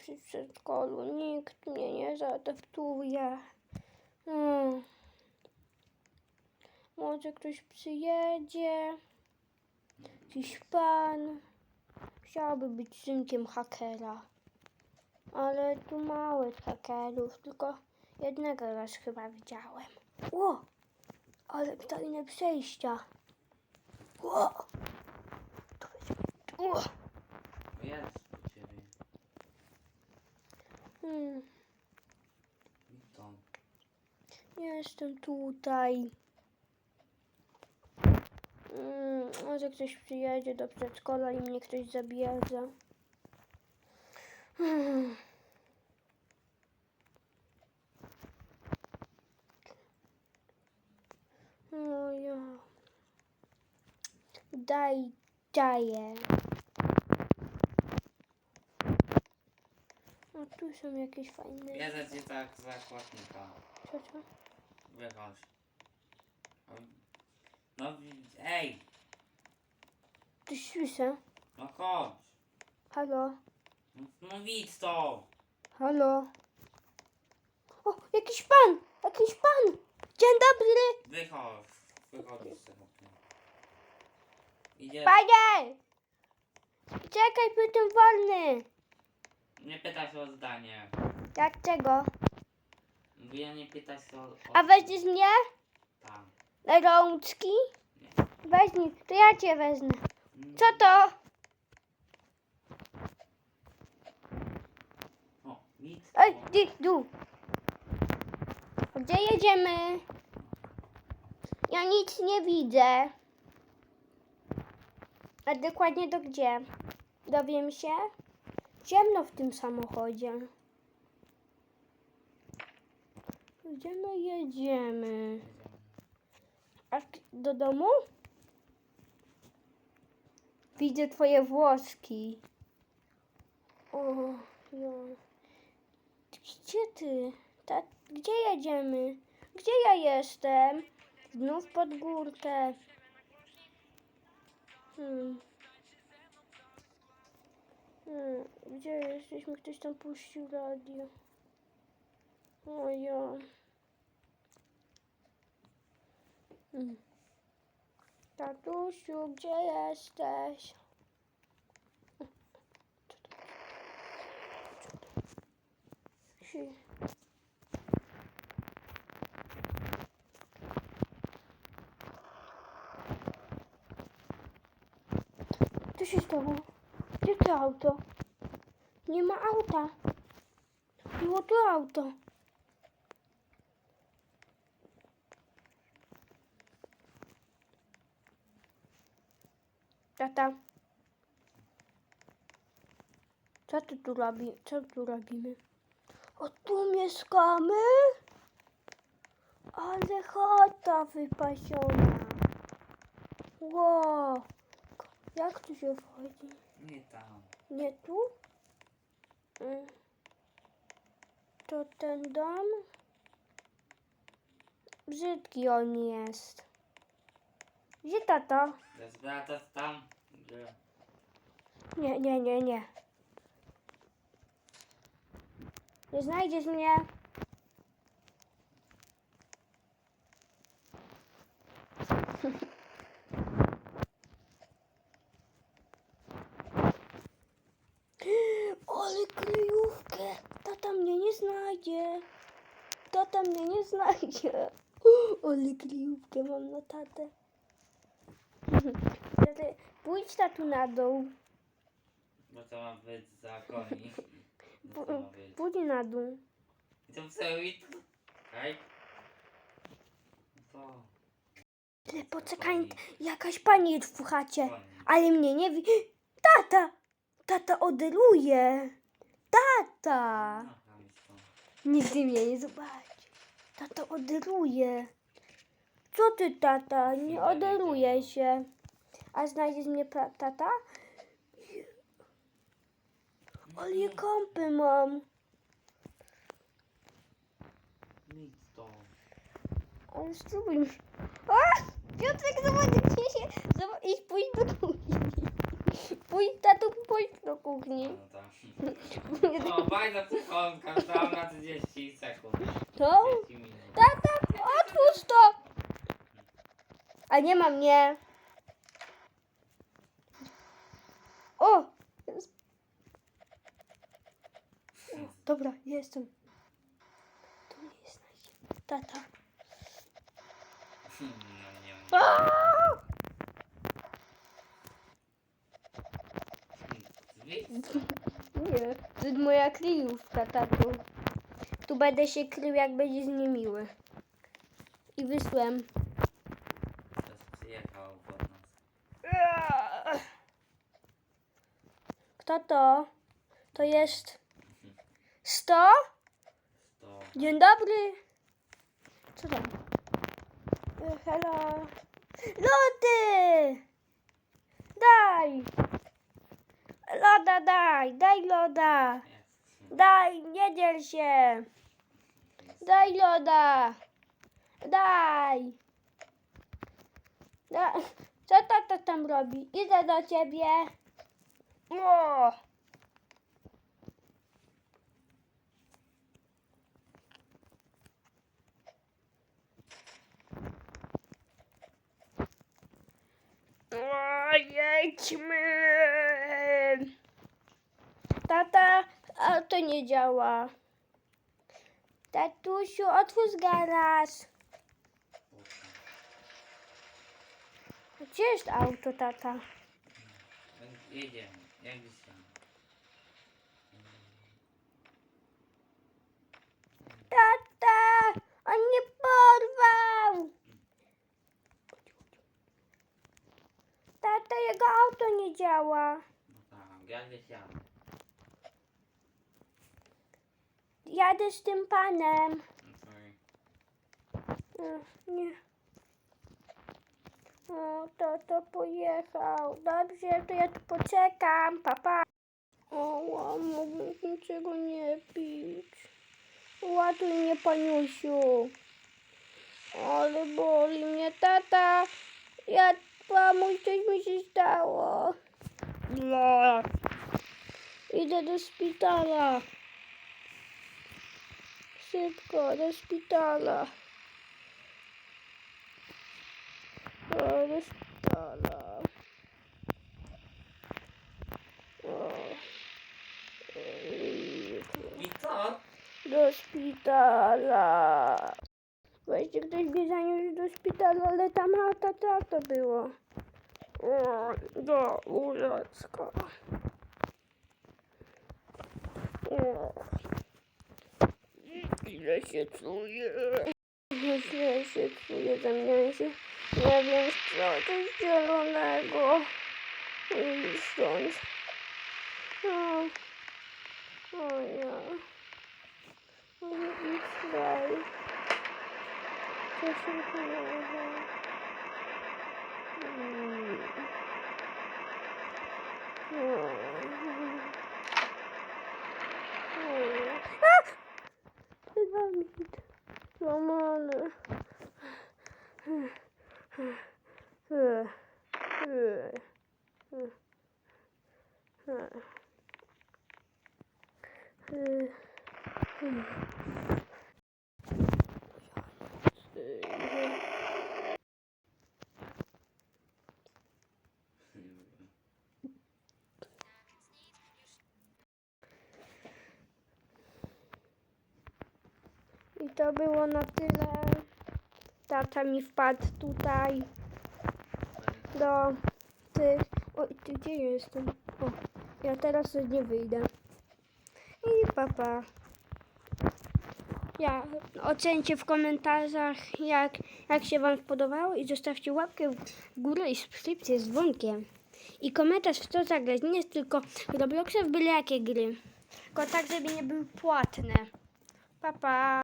przy przedszkolu. Nikt mnie nie zaadoptuje. Mm. Może ktoś przyjedzie. Jakiś pan. Chciałby być synkiem hakera. Ale tu mało hakerów, tylko jednego raz chyba widziałem. Ło! Ale tajne przejścia. Ło! Ło! Jest ciebie. Hmm, Witam. jestem tutaj. Hmm, może ktoś przyjedzie do przedszkola i mnie ktoś zabierze. Hmm. No ja. Daj, daję. O, tu są jakieś fajne. Bierze cię tak zakładnika. Co, co? Wychodź. No wi- ej, Ty słyszę? no chodź. Halo? No, no widz to. Halo? O, jakiś pan! Jakiś pan! Dzień dobry! Wychodź. Wychodzisz z tego okna. Idziesz. Panie! Czekaj, jestem wolny! Nie pytaj się o zdanie. Jak czego? Mówię, nie pytaj się o... o A weźmiesz mnie? Tam. Na rączki? Nie. Weźmij, to ja cię wezmę. Mm, Co to? O, widz Ej, ty, tu. Gdzie jedziemy? Ja nic nie widzę. A dokładnie do gdzie? Dowiem się? Ciemno w tym samochodzie. Gdzie my jedziemy? A k- do domu? Widzę twoje włoski. O, ja. Gdzie ty? Ta, gdzie jedziemy? Gdzie ja jestem? Znów pod górkę. Hmm. Hmm. Gdzie jesteśmy? Ktoś tam puścił radio. O ja. Hmm. Tatusiu, gdzie jesteś? Co się stało? Gdzie to auto? Nie ma auta. Było tu auto. Tata. Co ty tu robi? Co tu robimy? O tu mieszkamy? Ale chata wypasiona. Wow. Jak tu się wchodzi? Nie tam. Nie tu? Mm. To ten dom? Brzydki on jest. Gdzie tata? Jest brata tam. Gdzie? Nie, nie, nie, nie. Nie znajdziesz mnie. Ale kryjówkę. Tata mnie nie znajdzie. Tata mnie nie znajdzie. Ale kryjówkę mam na tatę. Tata, Pójdź tatu na dół. Bo to ma być za koni. Bo to ma być. Pójdź na dół. I to widz. Hej. To. Ale poczekaj, jakaś pani jest w chacie. Ale mnie nie wi... Tata! Tata oderuje. Tata! Nigdy mnie nie zobaczy. Tata oderuje. Co ty, tata? Nie oderuje się. A znajdziesz mnie, tata? Ale ja kąpy mam. Nic to. Ale spróbuj. A! Piotrek, zobacz, gdzie się... Zobacz, idź pójdź do kuchni. Pójdź, tato, pójdź do kuchni. No tam. O, fajna psychonka, stałam na 30 sekund. To? 30 minut. Tata, otwórz to! A nie ma mnie. O! Jest. O, Dobra, jestem. Tu jest nasi- tata. Nie, Aaaa! nie. Nie, to jest moja kryjówka, tato. Tu będę się krył, jak będzie niemiły. I wysłem. Teraz przyjechał pod nas. Kto to? To jest 100? To Dzień dobry. Co tam? E, Hello. Lody! Daj! Loda daj, daj loda. Daj, nie dziel się. Daj loda. Daj. Da. Co tata tam robi? Idę do ciebie. O! Jedźmy. Tata, a to nie działa. Tatusiu, otwórz garaż. Gdzie jest auto, tata? Jedziemy, jak dzisiaj. Tata, on mnie porwał. Tata, jego auto nie działa. No tak, jak wiedziałem. Jadę z tym panem. No i- Mm, Nie. O, tato pojechał. Dobrze, to ja tu poczekam. Papa. O, mógłbym niczego nie pić. Łatuj mnie, paniusiu. Ale boli mnie tata. Ja pomóż, coś mi się stało. Bla. Idę do szpitala. Szybko, do szpitala. O. Ojejku. I co? Do szpitala. Właśnie ktoś mnie zaniósł do szpitala, ale tam auta tata było. O, do łóżeczka. O. Źle się czuję. Źle się czuję, zamieniam się. Nie wiem co, coś zielonego. I stąd. O, o ja. O idź dalej. Co się położę? Mm. O. 做梦呢。嗯嗯嗯嗯嗯嗯嗯。To było na tyle. Tata mi wpadł tutaj do tych. Oj, ty gdzie jestem? O, ja teraz nie wyjdę. I papa. Ja, ocencie w komentarzach, jak, jak się Wam podobało i zostawcie łapkę w górę i subskrypcję z dzwonkiem. I komentarz w co zagrać. Nie jest tylko Robloxa w byle jakie gry. Tylko tak, żeby nie były płatne. Pa, pa.